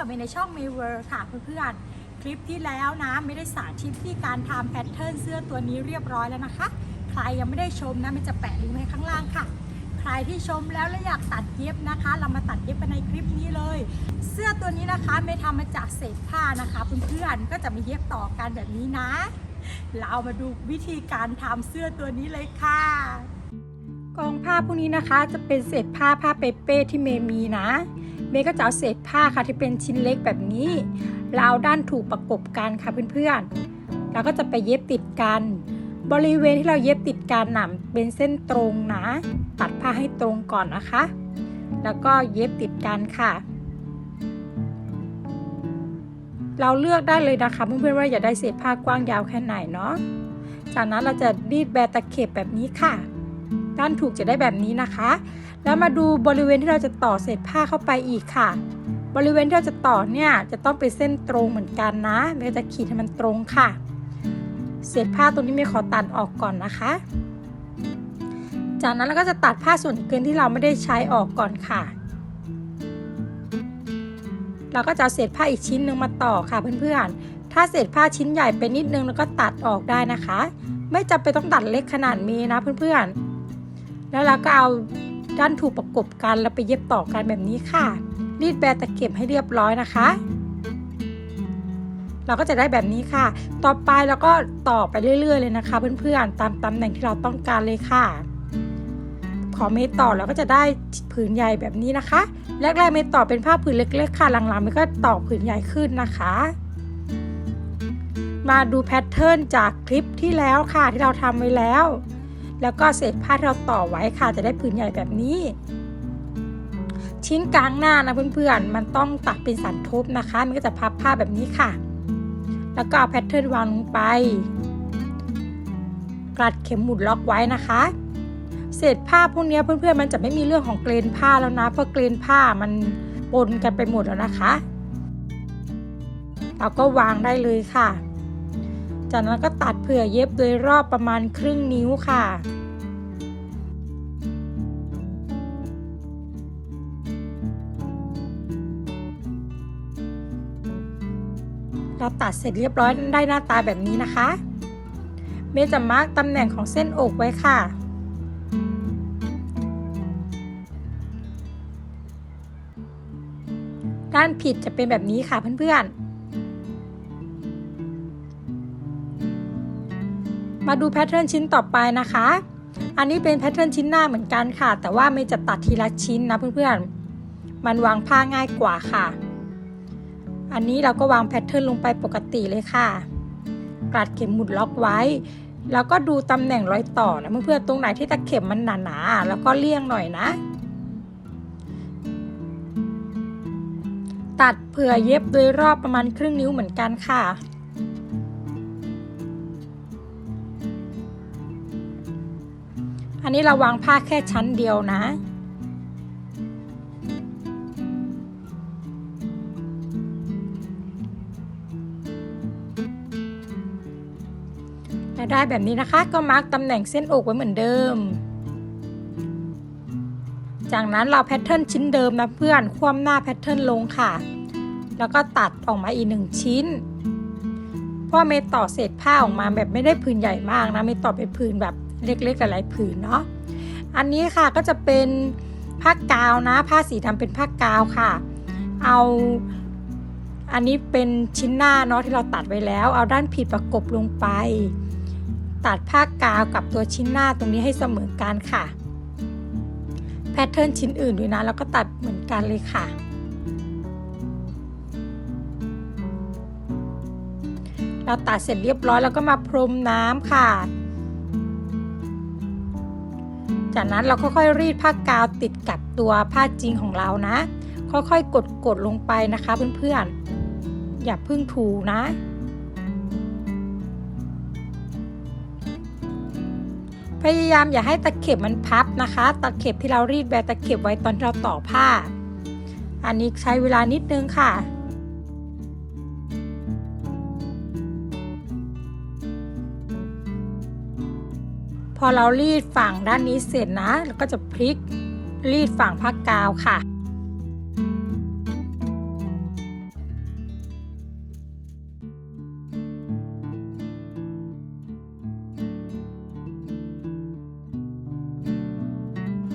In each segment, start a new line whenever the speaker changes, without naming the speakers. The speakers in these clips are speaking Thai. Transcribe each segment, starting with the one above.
กับเมในช่องเมเวอร์ค่ะเพื่อนๆ คลิปที่แล้วนะไม่ได้สาธิตที่การทำแพทเทิร์นเสื้อตัวนี้เรียบร้อยแล้วนะคะ ใครยังไม่ได้ชมนะมันจะแปะลิงก์ไว้ข้างล่างค่ะ ใครที่ชมแล้วและอยากตัดเย็บนะคะ เรามาตัดเย็บกันในคลิปนี้เลย เสื้อตัวนี้นะคะไม่ทำมาจากเศษผ้านะคะเพื่อนๆก็จะมาเย็บต่อกันแบบนี้นะ เรามาดูวิธีการทำเสื้อตัวนี้เลยค่ะ กองผ้าพวกนี้นะคะจะเป็นเศษผ้าผ้าเปเป้ที่เมย์มีนะ เมย์ก็จะเอาเศษผ้าค่ะที่เป็นชิ้นเล็กแบบนี้เอาด้านถูกประกบกันค่ะเพื่อนๆแล้วก็จะไปเย็บติดกัน บริเวณที่เราเย็บติดกันหนำเป็นเส้นตรงนะ ตัดผ้าให้ตรงก่อนนะคะ แล้วก็เย็บติดกันค่ะเราเลือกได้เลยนะคะเพื่อนๆว่าอยากได้เศษผ้ากว้างยาวแค่ไหนเนาะ จากนั้นเราจะรีดแบตะเข็บแบบนี้ค่ะ ด้านถูกจะได้แบบนี้นะคะ แล้วมาดูบริเวณที่เราจะต่อเศษผ้าเข้าไปอีกค่ะ บริเวณที่เราจะต่อเนี่ยจะต้องเป็นเส้นตรงเหมือนกันนะเราจะขีดให้มันตรงค่ะ เศษผ้าตรงนี้ไม่ขอตัดออกก่อนนะคะ จากนั้นเราก็จะตัดผ้าส่วนเกินที่เราไม่ได้ใช้ออกก่อนค่ะเราก็จะเศษผ้าอีกชิ้นหนึ่งมาต่อค่ะเพื่อนๆ ถ้าเศษผ้าชิ้นใหญ่ไปนิดนึงแล้วก็ตัดออกได้นะคะ ไม่จำเป็นต้องตัดเล็กขนาดนี้นะเพื่อนๆ แล้วเราก็เอาด้านถูกประกบกันแล้วไปเย็บต่อกันแบบนี้ค่ะ รีดแบตะเข็บให้เรียบร้อยนะคะ เราก็จะได้แบบนี้ค่ะ ต่อไปเราก็ต่อไปเรื่อย ๆ เลยนะคะ เพื่อนๆ ตามตำแหน่งที่เราต้องการเลยค่ะ ขอเมตต่อแล้วก็จะได้ผืนใหญ่แบบนี้นะคะ แรกๆเมตต่อเป็นผ้าผืนเล็ก ๆ ค่ะ หลังๆมันก็ต่อผืนใหญ่ขึ้นนะคะมาดูแพทเทิร์นจากคลิปที่แล้วค่ะที่เราทำไว้แล้ว แล้วก็เศษผ้าที่เราต่อไว้ค่ะจะได้ผืนใหญ่แบบนี้ ชิ้นกลางหน้านะเพื่อนๆ มันต้องตัดเป็นสันทบนะคะ มันก็จะพับผ้าแบบนี้ค่ะ แล้วก็เอาแพทเทิร์นวางลงไปกลัดเข็มหมุดล็อกไว้นะคะเศษผ้าพวกนี้เพื่อนๆมันจะไม่มีเรื่องของเกรนผ้าแล้วนะ เพราะเกรนผ้ามันปนกันไปหมดแล้วนะคะ เราก็วางได้เลยค่ะ จากนั้นก็ตัดเผื่อเย็บโดยรอบประมาณครึ่งนิ้วค่ะเราตัดเสร็จเรียบร้อยได้หน้าตาแบบนี้นะคะ เมย์จะมาร์กตำแหน่งของเส้นอกไว้ค่ะ ด้านผิดจะเป็นแบบนี้ค่ะเพื่อนๆ มาดูแพทเทิร์นชิ้นต่อไปนะคะ อันนี้เป็นแพทเทิร์นชิ้นหน้าเหมือนกันค่ะ แต่ว่าไม่จะตัดทีละชิ้นนะเพื่อนๆ มันวางผ้าง่ายกว่าค่ะ อันนี้เราก็วางแพทเทิร์นลงไปปกติเลยค่ะกลัดเข็มหมุดล็อกไว้ แล้วก็ดูตำแหน่งรอยต่อนะเพื่อนๆ ตรงไหนที่ตะเข็มมันหนาๆ แล้วก็เลี่ยงหน่อยนะ ตัดเผื่อเย็บโดยรอบประมาณครึ่งนิ้วเหมือนกันค่ะ อันนี้เราวางผ้าแค่ชั้นเดียวนะ ได้แบบนี้นะคะ ก็มาร์กตำแหน่งเส้นอกไว้เหมือนเดิม จากนั้นเราแพทเทิร์นชิ้นเดิมนะเพื่อน คว่ำหน้าแพทเทิร์นลงค่ะ แล้วก็ตัดออกมาอีกหนึ่งชิ้นเพราะเมย์ต่อเศษผ้าออกมาแบบไม่ได้ผืนใหญ่มากนะเมย์ต่อเป็นผืนแบบ เล็กๆหลายผืนเนาะอันนี้ค่ะก็จะเป็นผ้ากาวนะ ผ้าสีทำเป็นผ้ากาวค่ะ เอาอันนี้เป็นชิ้นหน้าเนาะที่เราตัดไว้แล้ว เอาด้านผิดประกบลงไป ตัดผ้ากาวกับตัวชิ้นหน้าตรงนี้ให้เสมอกันค่ะ แพทเทิร์นชิ้นอื่นด้วยนะแล้วก็ตัดเหมือนกันเลยค่ะ เราตัดเสร็จเรียบร้อยแล้วก็มาพรมน้ำค่ะ จากนั้นเราค่อยๆรีดผ้ากาวติดกับตัวผ้าจริงของเรานะ ค่อยๆ กดๆลงไปนะคะเพื่อนๆ อย่าเพึ่งถูนะ พยายามอย่าให้ตะเข็บมันพับนะคะ ตะเข็บที่เรารีดแบตะเข็บไว้ตอนเราต่อผ้า อันนี้ใช้เวลานิดนึงค่ะ พอเรารีดฝั่งด้านนี้เสร็จนะเราก็จะพลิกรีดฝั่งผ้ากาวค่ะ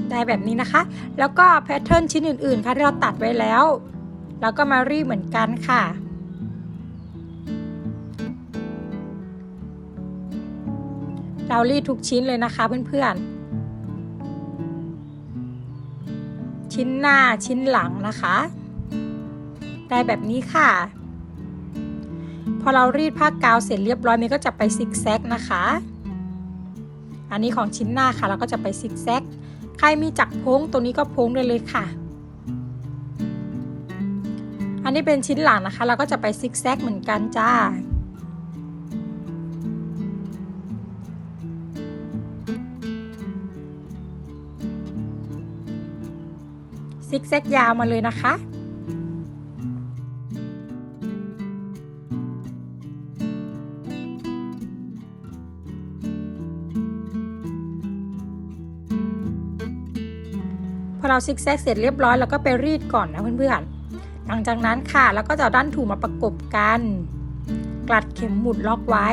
ได้แบบนี้นะคะ แล้วก็แพทเทิร์นชิ้นอื่นๆ ค่ะที่เราตัดไว้แล้ว แล้วก็มารีบเหมือนกันค่ะ เรารีดทุกชิ้นเลยนะคะเพื่อนๆ ชิ้นหน้าชิ้นหลังนะคะ ได้แบบนี้ค่ะ พอเรารีดผ้ากาวเสร็จเรียบร้อยมันก็จะไปซิกแซกนะคะ อันนี้ของชิ้นหน้าค่ะเราก็จะไปซิกแซก ใครมีจักรพงตัวนี้ก็พงได้เลยค่ะอันนี้เป็นชิ้นหลังนะคะ เราก็จะไปซิกแซกเหมือนกันจ้า ซิกแซกยาวมาเลยนะคะ พอเราซิกแซกเสร็จเรียบร้อยเราก็ไปรีดก่อนนะเพื่อนๆ หลังจากนั้นค่ะแล้วก็จะด้านถูมาประกบกัน กลัดเข็มหมุดล็อกไว้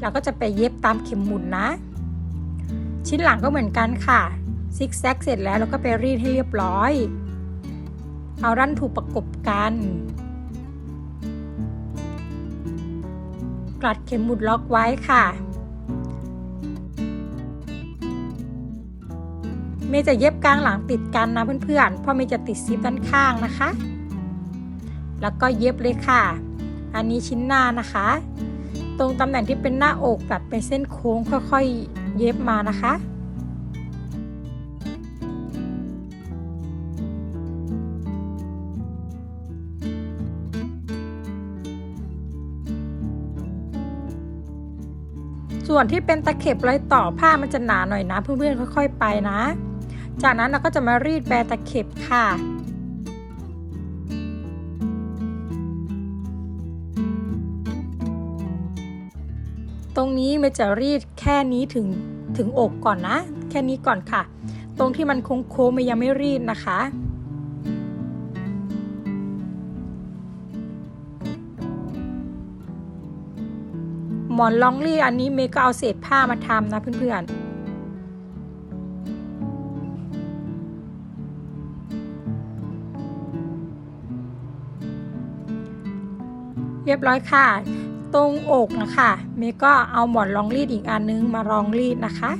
เราก็จะไปเย็บตามเข็มหมุดนะ ชิ้นหลังก็เหมือนกันค่ะ ซิกแซกเสร็จแล้วเราก็ไปรีดให้เรียบร้อย เอาด้านถูกประกบกัน กลัดเข็มหมุดล็อกไว้ค่ะ เมย์จะเย็บกลางหลังติดกันนะเพื่อนๆเพราะเมย์จะติดซิปด้านข้างนะคะ แล้วก็เย็บเลยค่ะ อันนี้ชิ้นหน้านะคะ ตรงตำแหน่งที่เป็นหน้าอกแบบเป็นเส้นโค้งค่อยๆ เย็บมานะคะ ส่วนที่เป็นตะเข็บรอยต่อผ้ามันจะหนาหน่อยนะเพื่อนๆค่อย ๆ ไปนะ จากนั้นเราก็จะมารีดแบตะเข็บค่ะตรงนี้มันจะรีดแค่นี้ถึงถึงอกก่อนนะ แค่นี้ก่อนค่ะ ตรงที่มันโค้งๆมันยังไม่รีดนะคะ หมอนลองรีดอันนี้เมย์ก็เอาเศษผ้ามาทำนะเพื่อนๆเรียบร้อยค่ะ ตรงอกนะคะเมก็เอาหมอนรองรีดอีกอันนึงมารองรีดนะคะ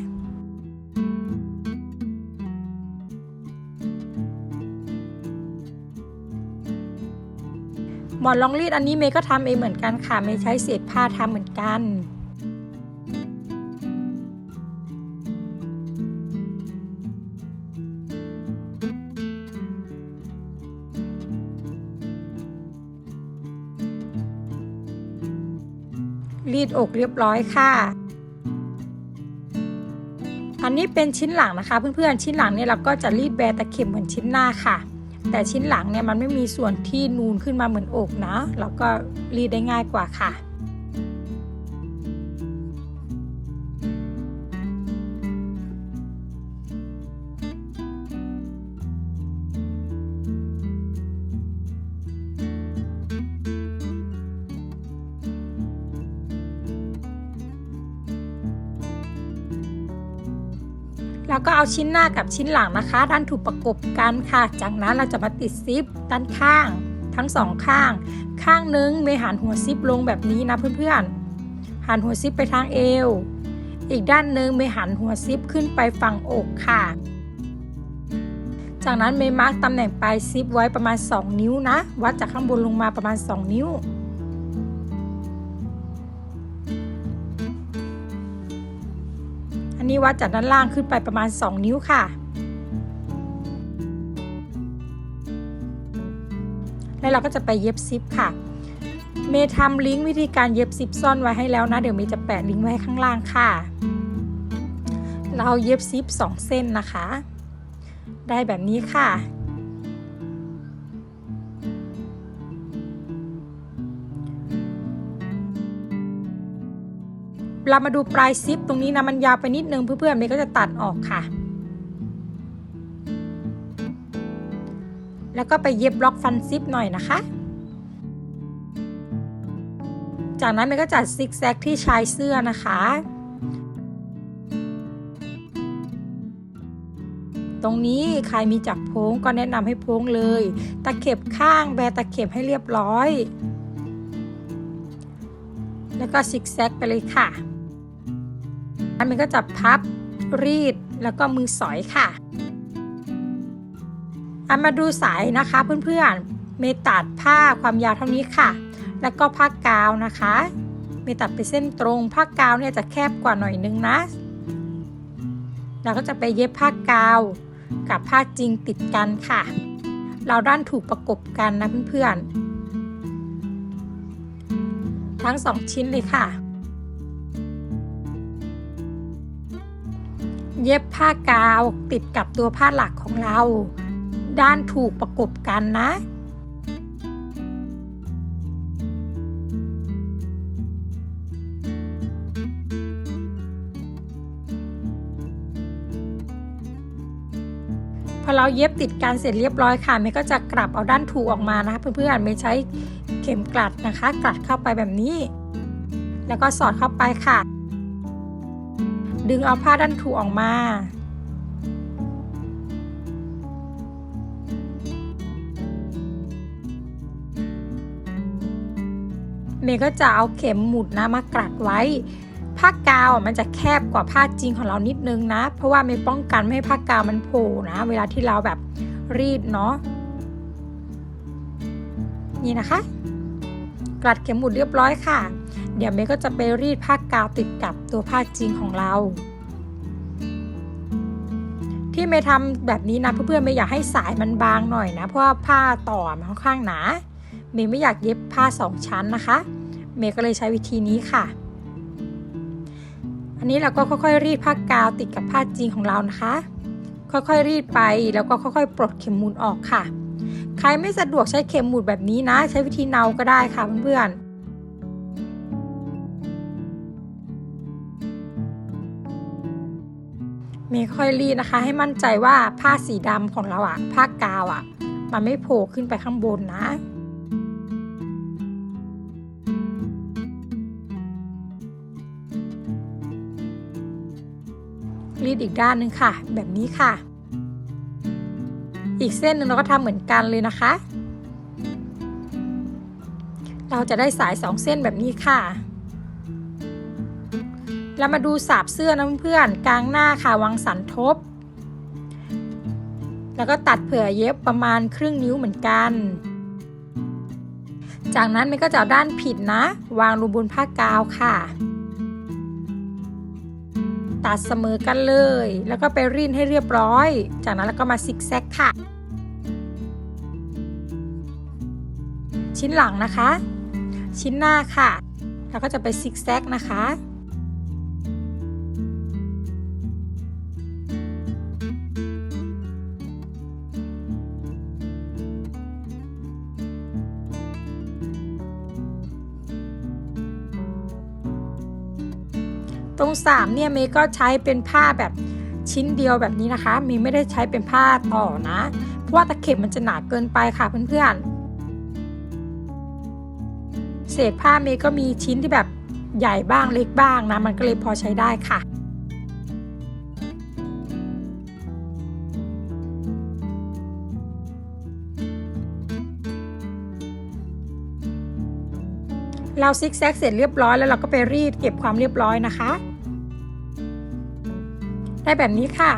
หมอนรองรีดอันนี้เมย์ก็ทำเองเหมือนกันค่ะเมย์ใช้เศษผ้าทำเหมือนกันรีดอกเรียบร้อยค่ะ อันนี้เป็นชิ้นหลังนะคะ เพื่อนๆ ชิ้นหลังเนี่ยเราก็จะรีดแบตะเข็บเหมือนชิ้นหน้าค่ะ แต่ชิ้นหลังเนี่ยมันไม่มีส่วนที่นูนขึ้นมาเหมือนอกนะ แล้วก็รีดได้ง่ายกว่าค่ะ แล้วก็เอาชิ้นหน้ากับชิ้นหลังนะคะ ด้านถูกประกบกันค่ะ จากนั้นเราจะมาติดซิปด้านข้าง ทั้งสองข้าง ข้างนึงเมหันหัวซิปลงแบบนี้นะเพื่อนๆหันหัวซิปไปทางเอว อีกด้านนึงเมหันหัวซิปขึ้นไปฝั่งอกค่ะ จากนั้นเมมาร์กตำแหน่งปลายซิปไว้ประมาณ 2 นิ้วนะ วัดจากข้างบนลงมาประมาณ 2 นิ้ว นนี้วัดจากด้านล่างขึ้นไปประมาณ 2 นิ้วค่ะ แล้วเราก็จะไปเย็บซิปค่ะ เมย์ทำลิงก์วิธีการเย็บซิปซ่อนไว้ให้แล้วนะ เดี๋ยวเมย์จะแปะลิงก์ไว้ให้ข้างล่างค่ะ เราเย็บซิป2เส้นนะคะ ได้แบบนี้ค่ะ เรามาดูปลายซิปตรงนี้นะมันยาวไปนิดนึงเพื่อนๆเมย์ก็จะตัดออกค่ะ แล้วก็ไปเย็บบล็อกฟันซิปหน่อยนะคะ จากนั้นเมย์ก็จัดซิกแซกที่ชายเสื้อนะคะ ตรงนี้ใครมีจับโพ้งก็แนะนำให้โพ้งเลย ตะเข็บข้างแบตะเข็บให้เรียบร้อยแล้วก็ซิกแซกไปเลยค่ะ มันก็จะพับรีดแล้วก็มือสอยค่ะอันมาดูสายนะคะเพื่อนๆ เมตัดผ้าความยาวเท่านี้ค่ะ แล้วก็ผ้ากาวนะคะ เมตัดไปเส้นตรง ผ้ากาวเนี่ยจะแคบกว่าหน่อยนึงนะเราก็จะไปเย็บผ้ากาวกับผ้าจริงติดกันค่ะ เราด้านถูกประกบกันนะเพื่อนๆ ทั้งสองชิ้นเลยค่ะ เย็บผ้ากาวติดกับตัวผ้าหลักของเรา ด้านถูกประกบกันนะ พอเราเย็บติดกันเสร็จเรียบร้อยค่ะเมย์ก็จะกลับเอาด้านถูกออกมานะคะเพื่อนๆเมย์ใช้เข็มกลัดนะคะ กลัดเข้าไปแบบนี้ แล้วก็สอดเข้าไปค่ะ ดึงเอาผ้าด้านถูกออกมา เมย์ก็จะเอาเข็มหมุดนะมากลัดไว้ ผ้ากาวอะมันจะแคบกว่าผ้าจริงของเรานิดนึงนะ เพราะว่าเมย์ป้องกันไม่ให้ผ้ากาวมันโผล่นะ เวลาที่เราแบบรีดเนาะ นี่นะคะกลัดเข็มหมุดเรียบร้อยค่ะ เดี๋ยวเมย์ก็จะไปรีดผ้ากาวติดกับตัวผ้าจริงของเรา ที่เมย์ทำแบบนี้นะเพื่อนๆเมย์อยากให้สายมันบางหน่อยนะ เพราะว่าผ้าต่อมันค่อนข้างหนาเมย์ไม่อยากเย็บผ้าสองชั้นนะคะ เมย์ก็เลยใช้วิธีนี้ค่ะ อันนี้เราก็ค่อยๆ รีดผ้ากาวติดกับผ้าจริงของเรานะคะ ค่อยๆรีดไปแล้วก็ค่อยๆ ปลดเข็มหมุดออกค่ะ ใครไม่สะดวกใช้เข็มหมุดแบบนี้นะ ใช้วิธีเนาก็ได้ค่ะเพื่อนๆ เมย์ค่อยรีดนะคะ ให้มั่นใจว่าผ้าสีดำของเราอะผ้ากาวอะมันไม่โผล่ขึ้นไปข้างบนนะรีดอีกด้านหนึ่งค่ะ แบบนี้ค่ะ อีกเส้นหนึ่งเราก็ทำเหมือนกันเลยนะคะ เราจะได้สายสองเส้นแบบนี้ค่ะ เรามาดูสาบเสื้อนะเพื่อนกลางหน้าค่ะวางสันทบ แล้วก็ตัดเผื่อเย็บประมาณครึ่งนิ้วเหมือนกัน จากนั้นมันก็จะด้านผิดนะ วางลงบนผ้ากาวค่ะ ตัดเสมอกันเลย แล้วก็ไปรีดให้เรียบร้อย จากนั้นแล้วก็มาซิกแซกค่ะ ชิ้นหลังนะคะ ชิ้นหน้าค่ะ แล้วก็จะไปซิกแซกนะคะ ตรงสามเนี่ยเมย์ก็ใช้เป็นผ้าแบบชิ้นเดียวแบบนี้นะคะเมย์ไม่ได้ใช้เป็นผ้าต่อนะ เพราะว่าตะเข็บมันจะหนาเกินไปค่ะเพื่อนๆเศษผ้าเมย์ก็มีชิ้นที่แบบใหญ่บ้างเล็กบ้างนะ มันก็เลยพอใช้ได้ค่ะ เราซิกแซกเสร็จเรียบร้อยแล้วเราก็ไปรีดเก็บความเรียบร้อยนะคะ ได้แบบนี้ค่ะ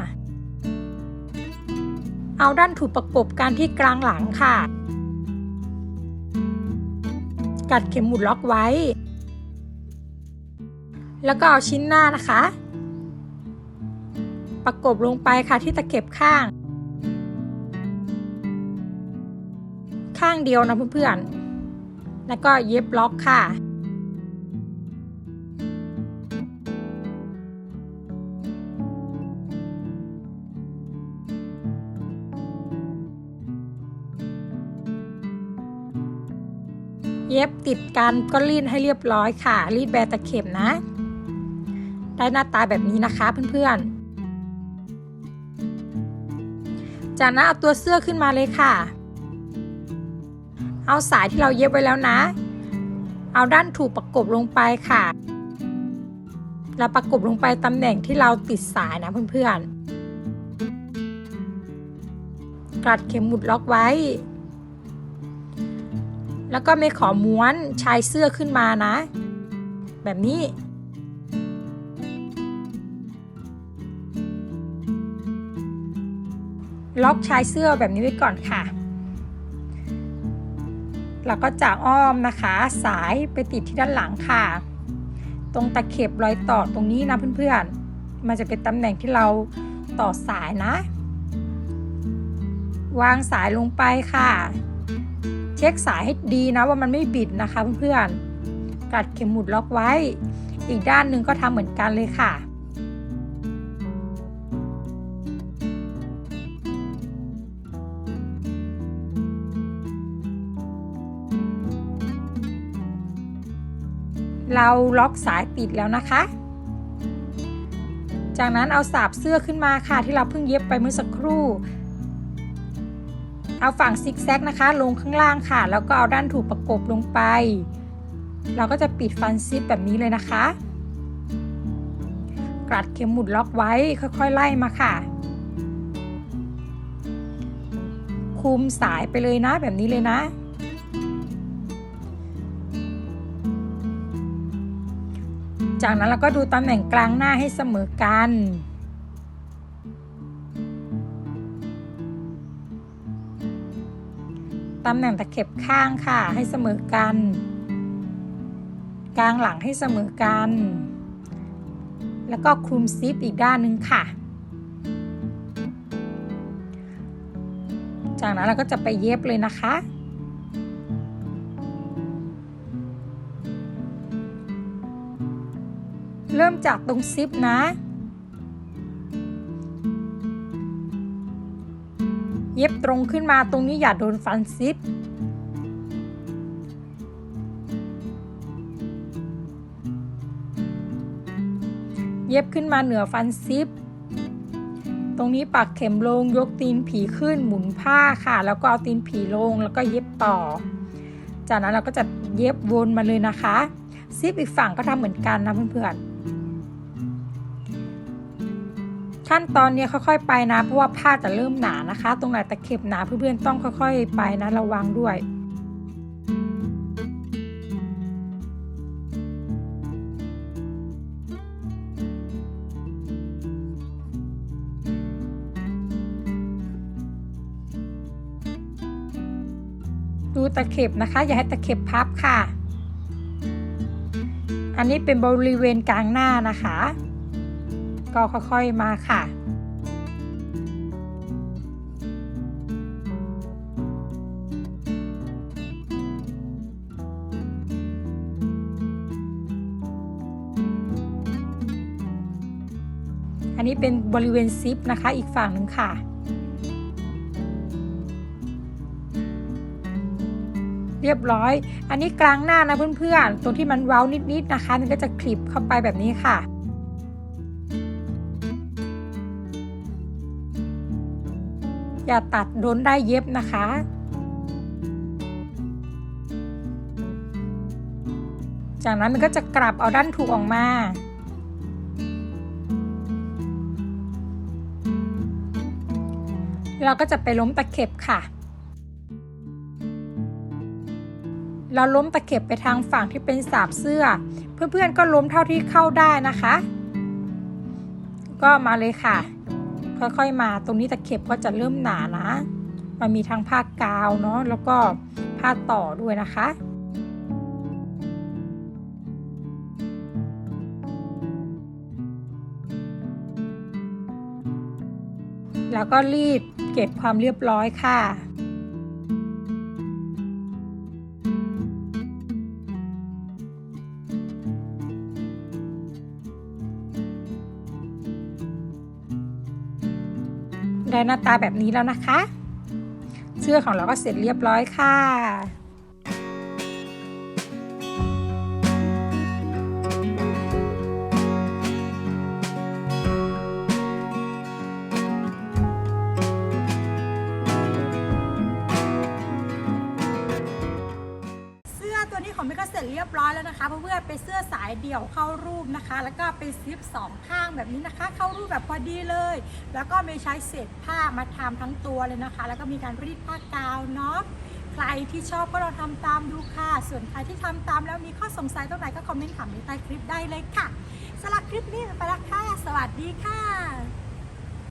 เอาด้านถูกประกบกันที่กลางหลังค่ะ กัดเข็มหมุดล็อกไว้ แล้วก็เอาชิ้นหน้านะคะ ประกบลงไปค่ะที่ตะเข็บข้าง ข้างเดียวนะเพื่อนๆ แล้วก็เย็บล็อกค่ะ เย็บติดกันก็รีดให้เรียบร้อยค่ะ รีดแบตะเข็บนะ ได้หน้าตาแบบนี้นะคะเพื่อนๆ จากนั้นเอาตัวเสื้อขึ้นมาเลยค่ะ เอาสายที่เราเย็บไว้แล้วนะ เอาด้านถูกประกบลงไปค่ะแล้วประกบลงไปตำแหน่งที่เราติดสายนะเพื่อนๆกลัดเข็มหมุดล็อกไว้ แล้วก็ไม่ขอม้วนชายเสื้อขึ้นมานะ แบบนี้ล็อกชายเสื้อแบบนี้ไว้ก่อนค่ะ แล้วก็จากอ้อมนะคะ สายไปติดที่ด้านหลังค่ะ ตรงตะเข็บรอยต่อตรงนี้นะเพื่อนๆ มันจะเป็นตำแหน่งที่เราต่อสายนะ วางสายลงไปค่ะ เช็คสายให้ดีนะว่ามันไม่บิดนะคะเพื่อนๆกัดเข็มหมุดล็อกไว้ อีกด้านหนึ่งก็ทำเหมือนกันเลยค่ะ เราล็อกสายติดแล้วนะคะ จากนั้นเอาสาบเสื้อขึ้นมาค่ะที่เราเพิ่งเย็บไปเมื่อสักครู่ เอาฝั่งซิกแซกนะคะ ลงข้างล่างค่ะ แล้วก็เอาด้านถูกประกบลงไป เราก็จะปิดฟันซิปแบบนี้เลยนะคะกรัดเข็มหมุดล็อกไว้ค่อยๆไล่มาค่ะ คุมสายไปเลยนะแบบนี้เลยนะ จากนั้นเราก็ดูตำแหน่งกลางหน้าให้เสมอกัน ตำแหน่งตะเข็บข้างค่ะให้เสมอกัน กลางหลังให้เสมอกัน แล้วก็คลุมซิปอีกด้านหนึ่งค่ะ จากนั้นเราก็จะไปเย็บเลยนะคะ จากตรงซิปนะ เย็บตรงขึ้นมาตรงนี้อย่าโดนฟันซิป เย็บขึ้นมาเหนือฟันซิป ตรงนี้ปักเข็มลงยกตีนผีขึ้นหมุนผ้าค่ะ แล้วก็เอาตีนผีลงแล้วก็เย็บต่อ จากนั้นเราก็จะเย็บวนมาเลยนะคะ ซิปอีกฝั่งก็ทำเหมือนกันนะเพื่อนๆ ขั้นตอนนี้ค่อยๆไปนะ เพราะว่าผ้าจะเริ่มหนานะคะ ตรงไหนตะเข็บหนาเพื่อนๆต้องค่อย ๆ ไปนะระวังด้วยดูตะเข็บนะคะ อย่าให้ตะเข็บพับค่ะ อันนี้เป็นบริเวณกลางหน้านะคะ ก็ค่อยๆมาค่ะอันนี้เป็นบริเวณซิปนะคะ อีกฝั่งหนึ่งค่ะ เรียบร้อย อันนี้กลางหน้านะเพื่อนๆ ตรงที่มันเว้านิดๆนะคะ มันก็จะคลิปเข้าไปแบบนี้ค่ะ อย่าตัดโดนได้เย็บนะคะจากนั้นมันก็จะกลับเอาด้านถูกออกมา เราก็จะไปล้มตะเข็บค่ะ เราล้มตะเข็บไปทางฝั่งที่เป็นสาบเสื้อ เพื่อนๆก็ล้มเท่าที่เข้าได้นะคะ ก็มาเลยค่ะ ค่อยๆ มาตรงนี้ตะเข็บก็จะเริ่มหนานะ มันมีทั้งผ้ากาวเนาะแล้วก็ผ้าต่อด้วยนะคะแล้วก็รีดเก็บความเรียบร้อยค่ะ ได้หน้าตาแบบนี้แล้วนะคะ เสื้อของเราก็เสร็จเรียบร้อยค่ะเสื้อตัวนี้ของเมก็เสร็จเรียบร้อยแล้วนะคะเพื่อนๆเป็นเสื้อสายเดี่ยวเข้ารูปนะคะ แล้วก็เป็นซิปสองข้างแบบนี้นะคะ เข้ารูปแบบพอดีเลย แล้วก็ไม่ใช้เศษผ้ามาทำทั้งตัวเลยนะคะ แล้วก็มีการรีดผ้ากาวเนาะใครที่ชอบก็ลองทำตามดูค่ะ ส่วนใครที่ทำตามแล้วมีข้อสงสัยตรงไหนก็คอมเมนต์ถามในใต้คลิปได้เลยค่ะสำหรับคลิปนี้ไปแล้วค่ะ สวัสดีค่ะ